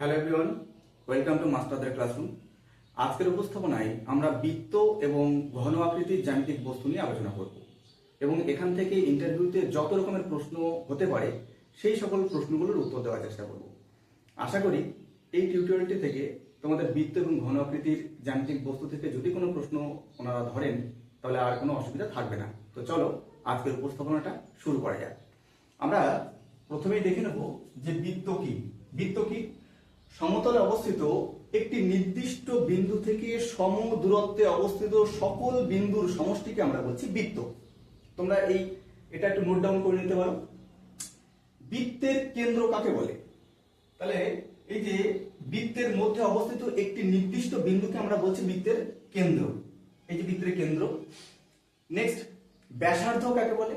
Hello everyone welcome to মাস্টারদের classroom আজকের উপস্থাপনায় আমরা বৃত্ত এবং ঘন আকৃতির জ্যামিতিক বস্তু নিয়ে আলোচনা করব এবং এখান থেকে ইন্টারভিউতে যত রকমের প্রশ্ন হতে পারে, সেই সকল প্রশ্নগুলোর উত্তর দেওয়ার চেষ্টা করব। আশা করি এই টিউটোরিয়ালটি থেকে তোমাদের বৃত্ত এবং ঘন আকৃতির জ্যামিতিক বস্তু থেকে যদি কোনো প্রশ্ন ওনারা ধরেন, তাহলে আর কোনো অসুবিধা থাকবে না। তো চলো, আজকের উপস্থাপনাটা শুরু করা যাক। আমরা প্রথমেই দেখে নেব যে বৃত্ত কি। বৃত্ত কি? সমতলে অবস্থিত একটি নির্দিষ্ট বিন্দু থেকে সম দূরত্বে অবস্থিত সকল বিন্দুর সমষ্টিকে আমরা বলছি বৃত্ত। তোমরা এই, এটা একটু নোট ডাউন করে নিতে পারো। বৃত্তের কেন্দ্র কাকে বলে? তাহলে এই যে বৃত্তের মধ্যে অবস্থিত একটি নির্দিষ্ট বিন্দুকে আমরা বলছি বৃত্তের কেন্দ্র। এই যে বৃত্তের কেন্দ্র। নেক্সট ব্যাসার্ধ কাকে বলে?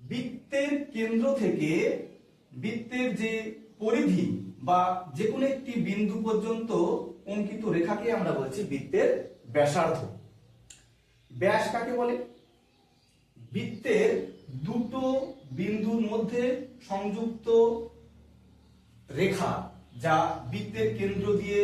বৃত্তের কেন্দ্র থেকে বৃত্তের যে পরিধি বা যে কোনো একটি বিন্দু পর্যন্ত অঙ্কিত রেখাকে আমরা বলছি বৃত্তের ব্যাসার্ধ। ব্যাস কাকে বলে? বৃত্তের দুটো বিন্দুর মধ্যে সংযুক্ত রেখা যা বৃত্তের কেন্দ্র দিয়ে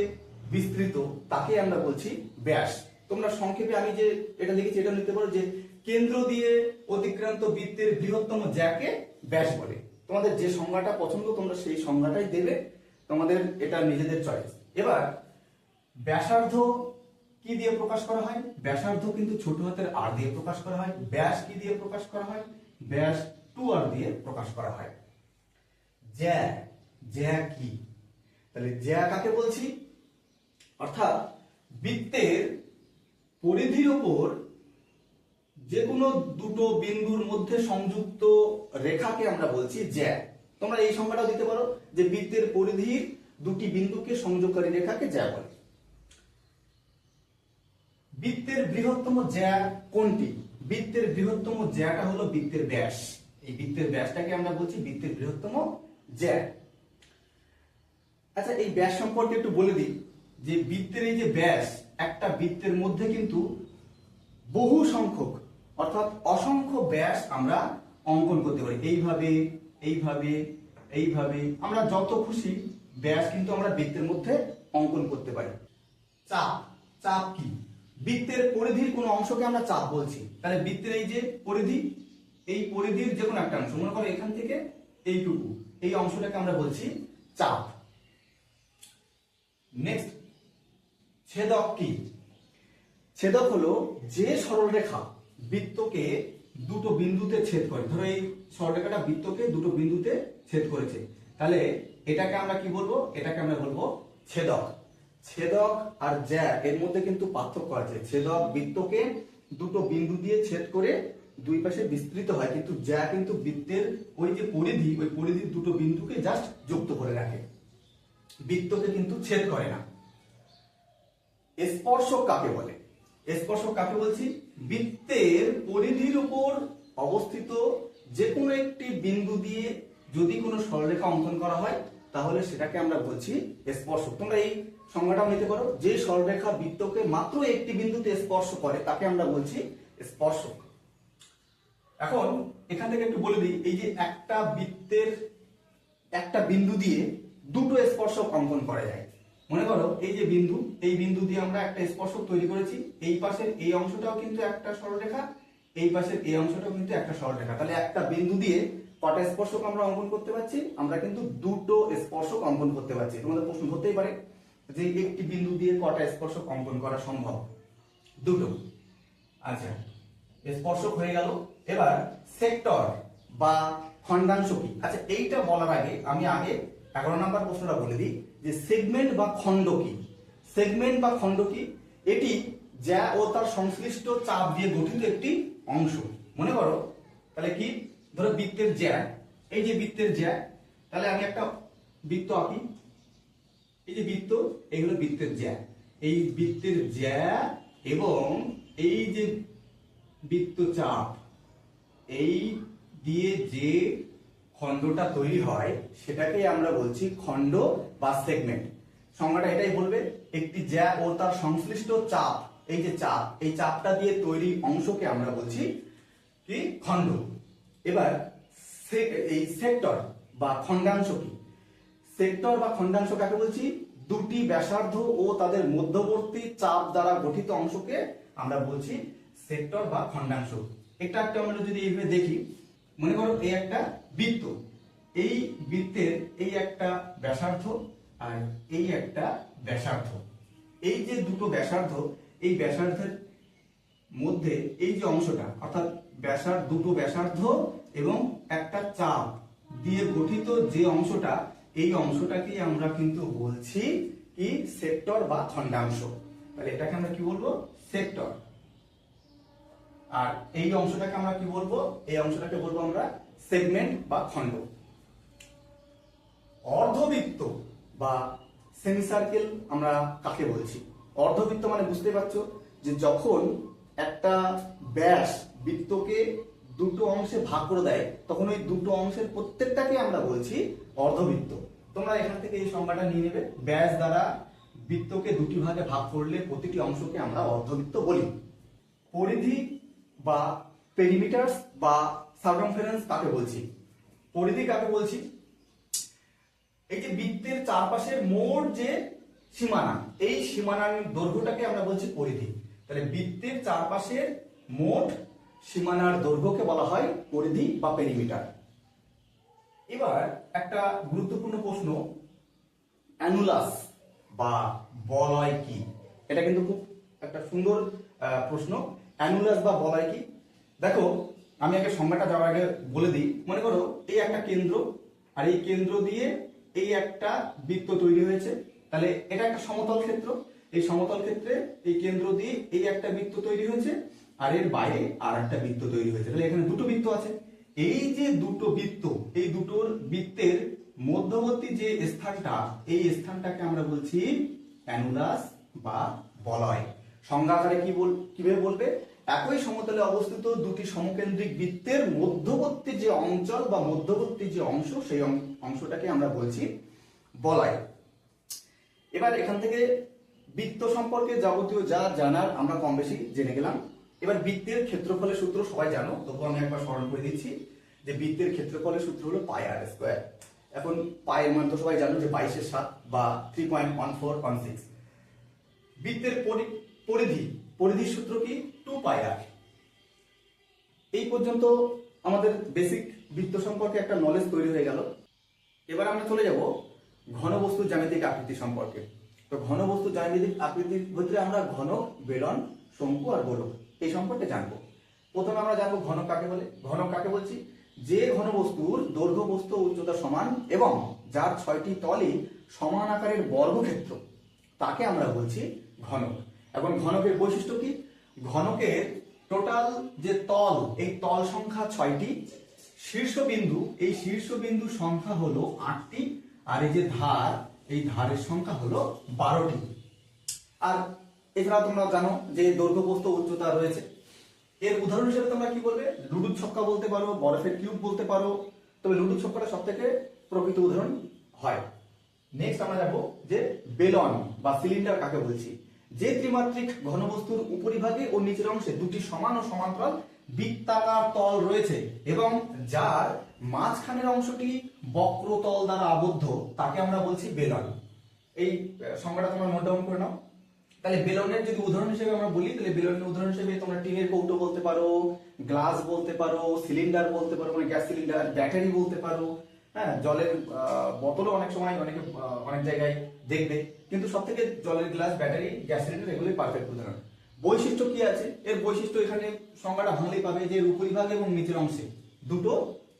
বিস্তৃত, তাকে আমরা বলছি ব্যাস। তোমরা সংক্ষেপে আমি যে এটা লিখেছি, এটা নিতে পারো যে কেন্দ্র দিয়ে অতিক্রান্ত বৃত্তের বৃহত্তম জ্যাকে ব্যাস বলে। তোমাদের যে সংজ্ঞাটা পছন্দ, তোমরা সেই সংজ্ঞাটাই দেবে। তোমাদের এটা নিজেদের চয়েস এবার, ব্যাসার্ধ কি দিয়ে প্রকাশ করা হয়? ব্যাসার্ধ কিন্তু ছোট হাতের আর দিয়ে প্রকাশ করা হয়। ব্যাস কি দিয়ে প্রকাশ করা হয়? ব্যাস টু আর দিয়ে প্রকাশ করা হয়। জ্যা জ্যা কি? তাহলে জ্যা কাকে বলছি? অর্থাৎ বৃত্তের পরিধির উপর যে কোনো দুটো বিন্দুর মধ্যে সংযুক্ত রেখাকে আমরা বলছি জ্যা। তোমরা এই সংখ্যাটাও দিতে পারো যে বৃত্তের পরিধির দুটি বিন্দুকে সংযোগকারী রেখাকে জ্যা বলে। বৃত্তের বৃহত্তম জ্যা কোনটি? বৃত্তের বৃহত্তম জ্যাটা হলো বৃত্তের ব্যাস। এই বৃত্তের ব্যাসটাকে আমরা বলছি বৃত্তের বৃহত্তম জ্যা। আচ্ছা এই ব্যাস সম্পর্কে একটু বলে দিই যে বৃত্তের এই যে ব্যাস, একটা বৃত্তের মধ্যে কিন্তু বহু সংখ্যক, অর্থাৎ অসংখ্য ব্যাস আমরা অঙ্কন করতে পারি। এইভাবে এইভাবে এইভাবে আমরা যত খুশি ব্যাস কিন্তু আমরা বৃত্তের মধ্যে অঙ্কন করতে পারি। চাপ চাপ কি? বৃত্তের পরিধির কোন অংশকে আমরা চাপ বলছি। তাহলে বৃত্তের এই যে পরিধি, এই পরিধির যে কোনো একটা অংশ, মনে করো এখান থেকে এইটুকু, এই অংশটাকে আমরা বলছি চাপ। নেক্সট ছেদক কি? ছেদক হলো যে সরলরেখা বৃত্তকে দুটো বিন্দুতে ছেদ করে। ধরো এই সরলরেখাটা বৃত্তকে দুটো বিন্দুতে ছেদ করেছে। তাহলে এটাকে আমরা কি বলব? এটাকে আমরা বলব ছেদক। ছেদক আর জ্যা এর মধ্যে কিন্তু পার্থক্য আছে। ছেদক বৃত্তকে দুটো বিন্দু দিয়ে ছেদ করে দুই পাশে বিস্তৃত হয়, কিন্তু জ্যা কিন্তু বৃত্তের ওই যে পরিধি, ওই পরিধির দুটো বিন্দুকে জাস্ট যুক্ত করে রাখে। বৃত্তকে কিন্তু ছেদ করে না। স্পর্শক কাকে বলে? স্পর্শক কাকে বলছি? বৃত্তের পরিধির উপর অবস্থিত যে কোনো একটি বিন্দু দিয়ে যদি কোনো সরলরেখা অঙ্কন করা হয়, তাহলে সেটাকে আমরা বলছি স্পর্শক। তোমরা এই সংজ্ঞাটাও নিতে পারো। যে সরলরেখা বৃত্তকে মাত্র একটি বিন্দুতে স্পর্শ করে, তাকে আমরা বলছি স্পর্শক। এখন এখান থেকে একটু বলে দিই, এই যে একটা বৃত্তের একটা বিন্দু দিয়ে দুটো স্পর্শক অঙ্কন করা যায়। মনে করো, এই যে বিন্দু, এই বিন্দু দিয়ে আমরা একটা স্পর্শক তৈরি করেছি, এই পাশের এই অংশটাও কিন্তু একটা সরলরেখা, এই পাশের এই অংশটাও কিন্তু একটা সরলরেখা। তাহলে একটা বিন্দু দিয়ে কটা স্পর্শক আমরা অঙ্কন করতে পারছি? আমরা কিন্তু দুটো স্পর্শক অঙ্কন করতে পারছি। তোমাদের প্রশ্ন হতেই পারে যে একটি বিন্দু দিয়ে কটা স্পর্শক অঙ্কন করা সম্ভব? দুটো। আচ্ছা স্পর্শক হয়ে গেল। এবার সেক্টর বা খণ্ডাংশ কি? আচ্ছা এইটা বলার আগে আমি আগে এগারো নম্বর প্রশ্নটা বলে দিই। যে সেগমেন্ট বা খণ্ড কি? সেগমেন্ট বা খণ্ড কি? এটি যা ও তার সংশ্লিষ্ট চাপ দিয়ে গঠিত একটি অংশ। মনে করো, তাহলে কি? ধরো বৃত্তের জ্যা। এই যে বৃত্তের জ্যা, তাহলে আমি একটা বৃত্ত আঁকি। এই যে বৃত্ত এইগুলো বৃত্তের জ্যা। এই বৃত্তের জ্যা এবং এই যে বৃত্তচাপ এই দিয়ে যে খণ্ডটা তৈরি হয় সেটাকে আমরা বলছি খণ্ড বা সেগমেন্ট। সংজ্ঞাটা এটাই বলবে, একটি জ্যা ও তার সংশ্লিষ্ট চাপ, এই যে চাপ, এই চাপটা দিয়ে তৈরি অংশকে আমরা বলছি কি? খণ্ড। এবার এই সেক্টর বা খণ্ডাংশ কি? সেক্টর বা খণ্ডাংশ কাকে বলছি? দুটি ব্যাসার্ধ ও তাদের মধ্যবর্তী চাপ দ্বারা গঠিত অংশকে আমরা বলছি সেক্টর বা খণ্ডাংশ। এটা একটা আমরা যদি এইভাবে দেখি মনে করো এই একটা বৃত্ত, এই বৃত্তের এই একটা ব্যাসার্ধ আর এই একটা ব্যাসার্ধ। এই যে দুটো ব্যাসার্ধ, এই ব্যাসার্ধের মধ্যে এই যে অংশটা, অর্থাৎ ব্যাসার, দুটো ব্যাসার্ধ এবং একটা চাপ দিয়ে গঠিত যে অংশটা, এই অংশটাকে আমরা কিন্তু বলছি কি সেক্টর বা খণ্ডাংশ। তাহলে এটাকে আমরা কি বলব? সেক্টর। আর এই অংশটাকে আমরা কি বলব? এই অংশটাকে বলব আমরা সেগমেন্ট বা খণ্ড। অর্ধবৃত্ত বা সেমিসার্কেল আমরা কাকে বলছি? অর্ধবৃত্ত মানে বুঝতে পারছ যে যখন একটা ব্যাস বৃত্তকে দুটো অংশে ভাগ করে দেয়, তখন ওই দুটো অংশের প্রত্যেকটাকে আমরা বলছি অর্ধবৃত্ত। তোমরা এখান থেকে এই সংজ্ঞাটা নিয়ে নেবে। ব্যাস দ্বারা বৃত্তকে দুটি ভাগে ভাগ করলে প্রতিটি অংশকে আমরা অর্ধবৃত্ত বলি। পরিধি বা পেরিমিটার্স বা সার্কামফারেন্স কাকে বলছি? পরিধি কাকে বলছি? এই যে বৃত্তের চারপাশের মোট যে সীমানা, এই সীমানার দৈর্ঘ্যটাকে আমরা বলছি পরিধি। তাহলে বৃত্তের চারপাশের মোট সীমানার দৈর্ঘ্যকে বলা হয় পরিধি বা পেরিমিটার এবার একটা গুরুত্বপূর্ণ প্রশ্ন অ্যানুলাস বা বলয় কি? এটা কিন্তু খুব একটা সুন্দর প্রশ্ন। অ্যানুলাস বা বলয় কি? দেখো, আমি আগে সংজ্ঞাটা যাওয়ার আগে বলে দিই। মনে করো, এই একটা কেন্দ্র, আর এই কেন্দ্র দিয়ে এই একটা বৃত্ত তৈরি হয়েছে। তাহলে এটা একটা সমতল ক্ষেত্র। এই সমতল ক্ষেত্রে এই কেন্দ্র দিয়ে এই একটা বৃত্ত তৈরি হয়েছে, আর এর বাইরে আর একটা বৃত্ত তৈরি হয়েছে। তাহলে এখানে দুটো বৃত্ত আছে। এই যে দুটো বৃত্ত, এই দুটোর বৃত্তের মধ্যবর্তী যে স্থানটা, এই স্থানটাকে আমরা বলছি অ্যানুলাস বা বলয়। সংজ্ঞা আকারে কি বল, কীভাবে বলবে? একই সমতলে অবস্থিত দুটি সমকেন্দ্রিক বৃত্তের মধ্যবর্তী যে অঞ্চল বা মধ্যবর্তী যে অংশ, সেই অংশটাকে আমরা বলছি বলয়। এবার এখান থেকে বৃত্ত সম্পর্কে যাবতীয় যা জানার আমরা কম বেশি জেনে গেলাম। এবার বৃত্তের ক্ষেত্রফলের সূত্র সবাই জানো তবু আমি একবার স্মরণ করে দিচ্ছি যে বৃত্তের ক্ষেত্রফলের সূত্র হলো পাই আর স্কোয়ার। এখন পায়ের মান তো সবাই জানো যে বাইশের সাত বা three point one four one six বৃত্তের পরি- পরিধি, পরিধির সূত্র কি? টু পাই আর এই পর্যন্ত আমাদের বেসিক বৃত্ত সম্পর্কে একটা নলেজ তৈরি হয়ে গেল। এবার আমরা চলে যাব ঘন ঘনবস্তু জ্যামিতিক আকৃতি সম্পর্কে। তো ঘনবস্তু জ্যামিতিক আকৃতির ভিতরে আমরা ঘন, বেলন, শঙ্কু আর গোলক এই সম্পর্কে জানব। প্রথমে আমরা জানব ঘন কাকে বলে? ঘন কাকে বলছি? যে ঘন ঘনবস্তুর দৈর্ঘ্য, বস্তু, উচ্চতা সমান এবং যার ছয়টি তলই সমান আকারের বর্গক্ষেত্র, তাকে আমরা বলছি ঘনক। এখন ঘনকের বৈশিষ্ট্য কি? ঘনকের টোটাল যে তল, এই তল সংখ্যা ছয়টি, শীর্ষবিন্দু, এই শীর্ষবিন্দু সংখ্যা হলো আটটি, আর এই যে ধার, এই ধারের সংখ্যা হলো বারোটি। আর এছাড়া তোমরা জানো যে দৈর্ঘ্য প্রস্থ উচ্চতা রয়েছে। এর উদাহরণ হিসেবে তোমরা কি বলবে? লুডুর ছক্কা বলতে পারো, বরফের কিউব বলতে পারো। তবে লুডুর ছক্কাটা সব থেকে প্রকৃত উদাহরণ হয়। নেক্সট আমরা যাব যে বেলন বা সিলিন্ডার কাকে বলছি? যে ত্রিমাত্রিক ঘনবস্তুর উপরিভাগে ও নিচের অংশে দুটি সমান ও সমান্তরাল বৃত্তাকার তল রয়েছে এবং যার মাঝখানের অংশটি বক্রতল দ্বারা আবদ্ধ, তাকে আমরা বলছি বেলন। এই সংজ্ঞাটা তোমরা নোট ডাউন করে নাও। তাহলে বেলনের যদি উদাহরণ হিসেবে আমরা বলি, তাহলে বেলনের উদাহরণ হিসেবে তোমরা টিনের কৌটো বলতে পারো, গ্লাস বলতে পারো, সিলিন্ডার বলতে পারো মানে গ্যাস সিলিন্ডার, ব্যাটারি বলতে পারো হ্যাঁ জলের বোতলও অনেক সময় অনেকে অনেক জায়গায় দেখবে। কিন্তু সব থেকে জলের গ্লাস, ব্যাটারি, গ্যাস সিলিন্ডার এগুলোই পারফেক্ট উদাহরণ। বৈশিষ্ট্য কি আছে? এর বৈশিষ্ট্য এখানে সংজ্ঞাটা ভাঙলেই পাবে যে উপরিভাগ এবং নিচের অংশে। দুটো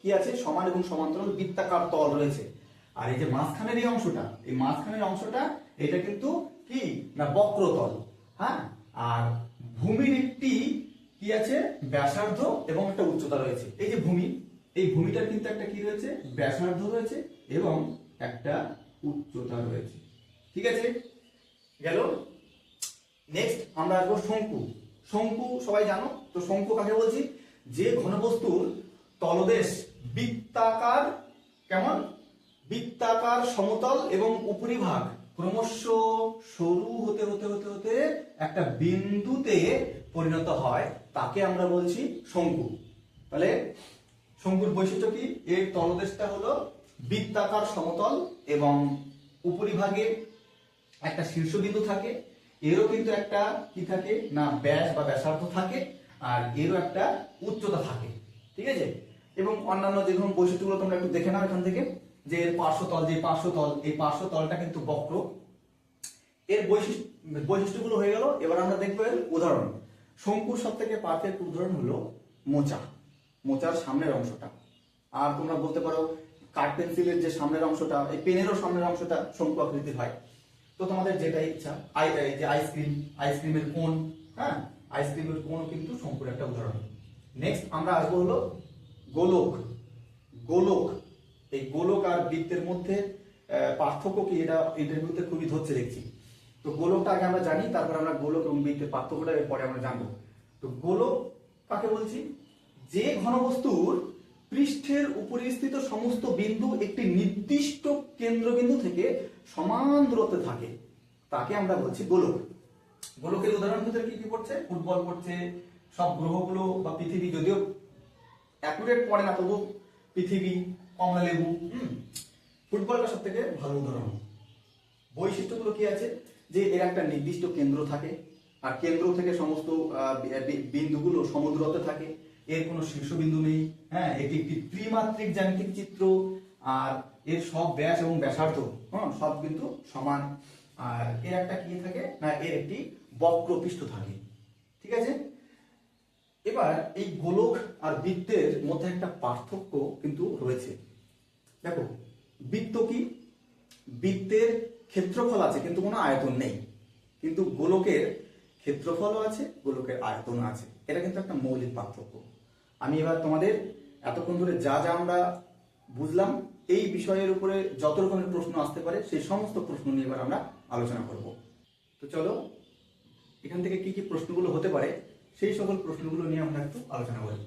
কি আছে? সমান এবং সমান্তরাল বৃত্তাকার তল রয়েছে। আর এই যে মাঝখানের এই অংশটা, এই মাঝখানের অংশটা, এটা কিন্তু কি? না, বক্রতল। হ্যাঁ? আর ভূমির একটি কি আছে? ব্যাসার্ধ এবং একটা উচ্চতা রয়েছে। এই যে ভূমি এই ভূমিটার কিন্তু একটা কি রয়েছে? ব্যাসার্ধ রয়েছে এবং একটা উচ্চতা রয়েছে। ঠিক আছে? গেল? নেক্সট আমরা আসব শঙ্কু। শঙ্কু সবাই জানো? তো শঙ্কু কাকে বলছি? যে ঘনবস্তুর তলদেশ বৃত্তাকার, কেমন? বৃত্তাকার সমতল এবং উপরিভাগ। ক্রমশ সরু হতে হতে হতে হতে একটা বিন্দুতে পরিণত হয়। তাকে আমরা বলছি শঙ্কু। তাহলে শঙ্কুর বৈশিষ্ট্য কি? এর তলদেশটা হলো বৃত্তাকার সমতল এবং উপরিভাগে একটা শীর্ষবিন্দু থাকে। এরও কিন্তু একটা কি থাকে? না, ব্যাস বা ব্যাসার্ধ থাকে আর এরও একটা উচ্চতা থাকে। ঠিক আছে? এবং অন্যান্য যে ধরুন বৈশিষ্ট্যগুলো তোমরা একটু দেখে নাও এখান থেকে, যে এর পার্শ্বতল, যে পার্শ্বতল, এই পার্শ্বতলটা কিন্তু বক্র। এর বৈশিষ্ট্য বৈশিষ্ট্যগুলো হয়ে গেল। এবার আমরা দেখব এর উদাহরণ। শঙ্কুর সব থেকে পারফেক্ট উদাহরণ হলো মোচা। মোচার সামনের অংশটা। আর তোমরা বলতে পারো, কাঠ পেন্সিলের যে সামনের অংশটা, এই পেনেরও সামনের অংশটা শঙ্কু আকৃতির হয়। তো তোমাদের যেটা ইচ্ছা, আই যে আইসক্রিম আইসক্রিমের কোন হ্যাঁ? আইসক্রিমের কোন কিন্তু শঙ্কুর একটা উদাহরণ। নেক্সট আমরা আসব হলো গোলক। গোলক, এই গোলক আর বৃত্তের মধ্যে পার্থক্য কি এটা ইন্টারভিউতে খুবই ধরছে দেখছি। তো গোলকটা আগে আমরা জানি, তারপর আমরা গোলক এবং বৃত্তের পার্থক্যটা পরে আমরা জানব। তো গোলক কাকে বলছি? যে ঘনবস্তুর পৃষ্ঠের উপরিস্থিত সমস্ত বিন্দু একটি নির্দিষ্ট কেন্দ্রবিন্দু থেকে সমান দূরত্বে থাকে তাকে আমরা বলছি গোলক। গোলকের উদাহরণ ভিতরে কি কি পড়ছে? ফুটবল পড়ছে সব গ্রহগুলো বা পৃথিবী যদিও অ্যাকুরেট পড়ে না তবু পৃথিবী কমলা লেবু হুম, ফুটবলটা সব থেকে ভালো উদাহরণ। বৈশিষ্ট্যগুলো কি আছে? যে এর একটা নির্দিষ্ট কেন্দ্র থাকে আর কেন্দ্র থেকে সমস্ত বিন্দুগুলো সমুদ্রতে থাকে। এর কোনো শীর্ষবিন্দু নেই হ্যাঁ এটি একটি ত্রিমাত্রিক জ্যামিতিক চিত্র, আর এর সব ব্যাস এবং ব্যাসার্ধ হ্যাঁ সব কিন্তু সমান। আর এর একটা কি থাকে? না, এর একটি বক্রপৃষ্ঠ থাকে, ঠিক আছে? এবার এই গোলক আর বৃত্তের মধ্যে একটা পার্থক্য কিন্তু রয়েছে। দেখো, বৃত্ত কি? বৃত্তের ক্ষেত্রফল আছে, কিন্তু কোনো আয়তন নেই। কিন্তু গোলকের ক্ষেত্রফলও আছে, গোলকের আয়তন আছে। এটা কিন্তু একটা মৌলিক পার্থক্য। আমি এবার তোমাদের এতক্ষণ ধরে যা যা আমরা বুঝলাম, এই বিষয়ের উপরে যত রকমের প্রশ্ন আসতে পারে, সেই সমস্ত প্রশ্ন নিয়ে এবার আমরা আলোচনা করব। তো চলো, এখান থেকে কি কি প্রশ্নগুলো হতে পারে, সেই সকল প্রশ্নগুলো নিয়ে আমরা একটু আলোচনা করি।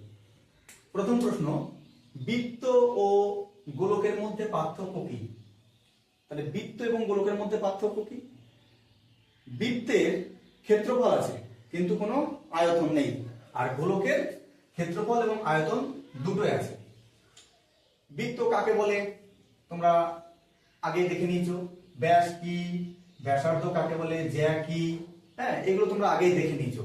প্রথম প্রশ্ন, বৃত্ত ও গোলকের মধ্যে পার্থক্য কি? তাহলে বৃত্ত এবং গোলকের মধ্যে পার্থক্য কি? বৃত্তের ক্ষেত্রফল আছে, কিন্তু কোনো আয়তন নেই, আর গোলকের ক্ষেত্রফল এবং আয়তন দুটোই আছে। বৃত্ত কাকে বলে? তোমরা আগে দেখে নিয়েছো। ব্যাস কি? ব্যাসার্ধ কাকে বলে? জ্যা কি? হ্যাঁ এগুলো তোমরা আগেই দেখে নিয়েছো।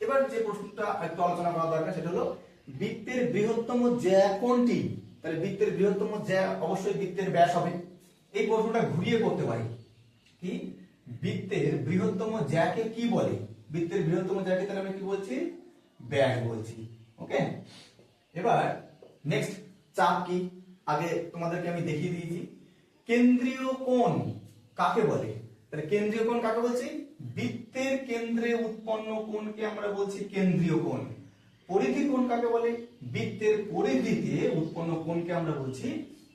এবার যে প্রশ্নটা একটু আলোচনা করা দরকার, সেটা হলো, বৃত্তের বৃহত্তম জ্যা কোনটি? তাহলে বৃত্তের বৃহত্তম জ্যা অবশ্যই বৃত্তের ব্যাস হবে। এই প্রশ্নটা ঘুরিয়ে করতে পারি। কি? বৃত্তের বৃহত্তম জ্যাকে কি বলে? বৃত্তের বৃহত্তম জ্যাকে তাহলে আমি কি বলছি? ব্যাস বলছি। ওকে এবার নেক্সট চাপ কি? আগে তোমাদেরকে আমি দেখিয়ে দিয়েছি। কেন্দ্রীয় কোণ কাকে বলে? তাহলে কেন্দ্রীয় কোণ কাকে বলছি? বৃত্তের কেন্দ্রে উৎপন্ন কোণকে আমরা বলছি কেন্দ্রীয় কোণ। পরিধি কোণ কাকে বলে? বৃত্তের পরিধিতে উৎপন্ন কোণকে আমরা বলছি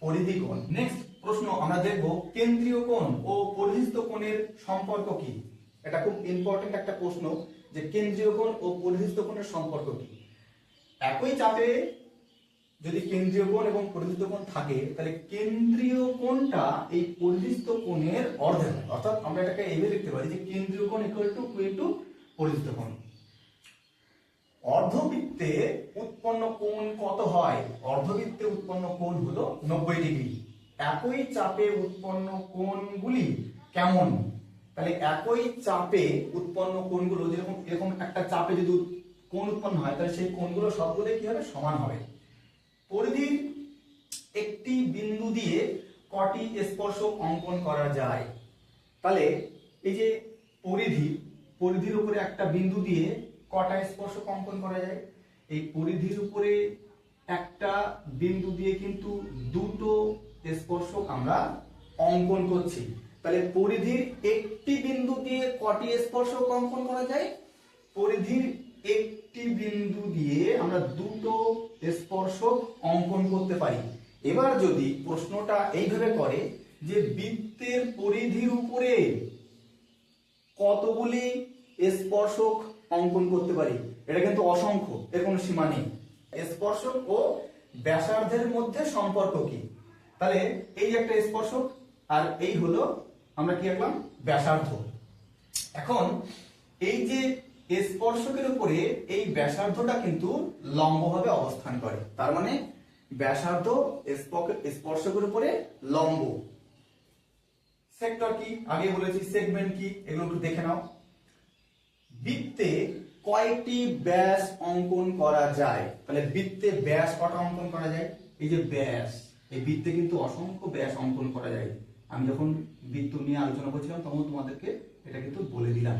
পরিধি কোণ। নেক্সট প্রশ্ন, আমরা দেখব কেন্দ্রীয় কোণ ও পরিধিস্থ কোণের সম্পর্ক কি? এটা খুব ইম্পর্টেন্ট একটা প্রশ্ন যে কেন্দ্রীয় কোণ ও পরিধিস্থ কোণের সম্পর্ক কি? একই চাপে যদি কেন্দ্রীয় কোণ এবং পরিধিস্থ কোণ থাকে, তাহলে কেন্দ্রীয় কোণটা এই পরিধিস্থ কোণের অর্ধেক। অর্থাৎ আমরা এটাকে এইভাবে লিখতে পারি যে কেন্দ্রীয় কোণ ইকুয়াল টু টু ইন্টু পরিধিস্থ কোণ। অর্ধবৃত্তে উৎপন্ন কোণ কত হয়? অর্ধবৃত্তে উৎপন্ন কোণ হলো নব্বই ডিগ্রি। একই চাপে উৎপন্ন কোণগুলি কেমন? তাহলে একই চাপে উৎপন্ন কোণগুলো যেরকম, এরকম একটা চাপে যদি কোণ উৎপন্ন হয়, তাহলে সেই কোণগুলো সবগুলো কি হবে? সমান হবে। পরিধির একটি বিন্দু দিয়ে কটি স্পর্শ অঙ্কন করা যায়। তাহলে এই যে পরিধি, পরিধির উপরে একটা বিন্দু দিয়ে কটা স্পর্শ অঙ্কন করা যায়? এই পরিধির উপরে একটা বিন্দু দিয়ে কিন্তু দুটো স্পর্শক আমরা অঙ্কন করছি। তাহলে পরিধির একটি বিন্দু দিয়ে কটি স্পর্শক অঙ্কন করা যায়? পরিধির একটি বিন্দু দিয়ে আমরা দুটো স্পর্শক অঙ্কন করতে পারি। এবার যদি প্রশ্নটা এইভাবে করে যে বৃত্তের পরিধির উপরে কতগুলি স্পর্শক অঙ্কন করতে পারি, এটা কিন্তু অসংখ্য, এর কোনো সীমা নেই। স্পর্শক ও ব্যাসার্ধের মধ্যে সম্পর্ক কি? তাহলে এই একটা স্পর্শক আর এই হলো আমরা কি আঁকলাম? ব্যাসার্ধ। এখন এই যে স্পর্শকের উপরে এই ব্যাসার্ধটা কিন্তু লম্বভাবে অবস্থান করে। তার মানে ব্যাসার্ধ স্পর্শকের উপরে লম্ব। সেক্টর কি? আগে বলেছি, সেগমেন্ট কি? এগুলো একটু দেখে নাও। বৃত্তে কয়েকটি ব্যাস অঙ্কন করা যায়। তাহলে বৃত্তে ব্যাস কটা অঙ্কন করা যায়? এই যে ব্যাস, এই বৃত্তে কিন্তু অসংখ্য ব্যাস অঙ্কন করা যায়। আমি যখন বৃত্ত নিয়ে আলোচনা করছিলাম, তখন তোমাদেরকে এটা কিন্তু বলে দিলাম।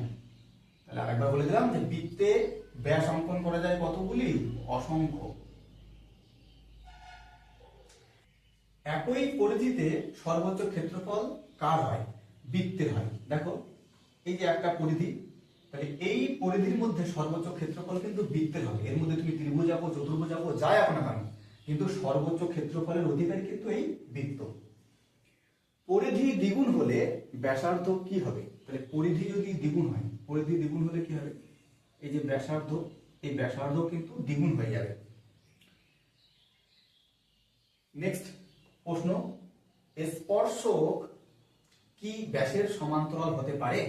তাহলে আরেকবার বলে দিলাম যে বৃত্তে ব্যাস অঙ্কন করা যায় কতগুলি? অসংখ্য। একই পরিধিতে সর্বোচ্চ ক্ষেত্রফল কার হয়? বৃত্তের হয়। দেখো, এই যে একটা পরিধি, তাহলে এই পরিধির মধ্যে সর্বোচ্চ ক্ষেত্রফল কিন্তু বৃত্তের হবে। এর মধ্যে তুমি ত্রিভুজ আঁকো, চতুর্ভুজ আঁকো যাই আঁকো না কেন, কিন্তু সর্বোচ্চ ক্ষেত্রফলের অধিকারী কিন্তু এই বৃত্ত। পরিধি দ্বিগুণ হলে ব্যাসার্ধ কি হবে? তাহলে পরিধি যদি দ্বিগুণ হয়, পরিধি দ্বিগুণ হলে কি হবে? এই যে ব্যাসার্ধ, এই ব্যাসার্ধ কিন্তু দ্বিগুণ হয়ে যাবে। নেক্সট প্রশ্ন, স্পর্শক কি ব্যাসের সমান্তরাল হতে পারে?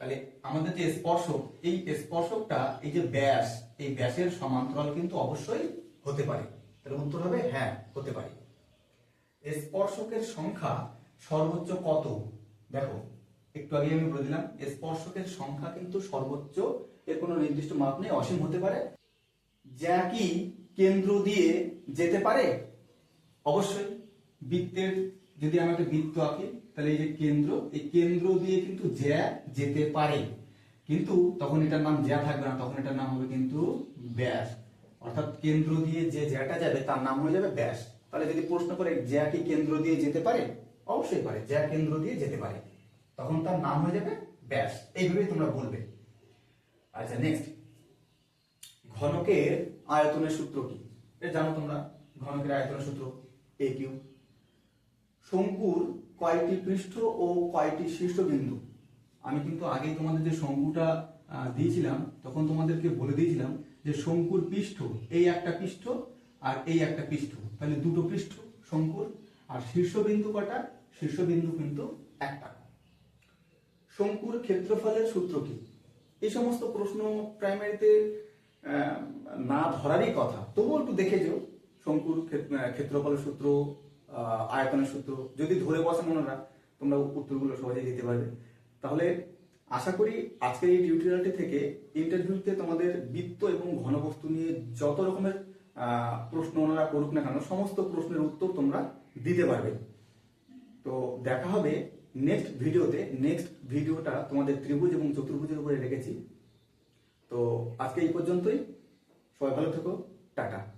তাহলে আমাদের যে স্পর্শক, এই স্পর্শকটা, এই যে ব্যাস, এই ব্যাসের সমান্তরাল কিন্তু অবশ্যই হতে পারে। তাহলে উত্তর হবে হ্যাঁ হতে পারে। স্পর্শকের সংখ্যা সর্বোচ্চ কত? দেখো একটু আগে আমি বলে দিলাম স্পর্শকের সংখ্যা কিন্তু সর্বোচ্চ, এর কোনো নির্দিষ্ট মাপ নেই, অসীম হতে পারে। যা কি কেন্দ্র দিয়ে যেতে পারে? অবশ্যই। বৃত্তের যদি আমি একটা বৃত্ত আঁকি, তাহলে এই যে কেন্দ্র, এই কেন্দ্র দিয়ে কিন্তু জ্যা যেতে পারে। কিন্তু তখন এটার নাম জ্যা থাকবে না, তখন এটার নাম হবে কিন্তু ব্যাস। অর্থাৎ কেন্দ্র দিয়ে যে জ্যাটা যাবে, তার নাম হয়ে যাবে ব্যাস। তাহলে যদি প্রশ্ন করে জ্যা কি কেন্দ্র দিয়ে যেতে পারে? অবশ্যই পারে, জ্যা কেন্দ্র দিয়ে যেতে পারে। তখন তার নাম হয়ে যাবে ব্যাস। এইভাবেই তোমরা বলবে। আচ্ছা নেক্সট ঘনকের আয়তনের সূত্র কি? জানো তোমরা, ঘনকের আয়তনের সূত্র এ কিউ শঙ্কুর কয়টি পৃষ্ঠ ও কয়টি শীর্ষবিন্দু আমি কিন্তু আগেই তোমাদের যে শঙ্কুটা দিয়েছিলাম, তখন তোমাদেরকে বলে দিয়েছিলাম যে শঙ্কুর পৃষ্ঠ, এই একটা পৃষ্ঠ আর এই একটা পৃষ্ঠ। তাহলে দুটো পৃষ্ঠ, শঙ্কুর, আর শীর্ষবিন্দু কটা? শীর্ষবিন্দু কিন্তু একটা। শঙ্কুর ক্ষেত্রফলের সূত্র কি? এই সমস্ত প্রশ্ন প্রাইমারিতে না ধরারই কথা। তবুও একটু দেখে যাও শঙ্কুর ক্ষেত- ক্ষেত্রফলের সূত্র আয়তনের সূত্র। যদি ধরে বসে মনোরা, তোমরা উত্তরগুলো সহজে দিতে পারবে। তাহলে আশা করি আজকের এই টিউটোরিয়ালটি থেকে ইন্টারভিউতে তোমাদের বৃত্ত এবং ঘনবস্তু নিয়ে যত রকমের প্রশ্ন ওনারা করুক না কেন, সমস্ত প্রশ্নের উত্তর তোমরা দিতে পারবে। তো দেখা হবে নেক্সট ভিডিওতে নেক্সট ভিডিওটা তোমাদের ত্রিভুজ এবং চতুর্ভুজের উপরে রেখেছি। তো আজকে এই পর্যন্তই। সবাই ভালো থেকো। টাটা।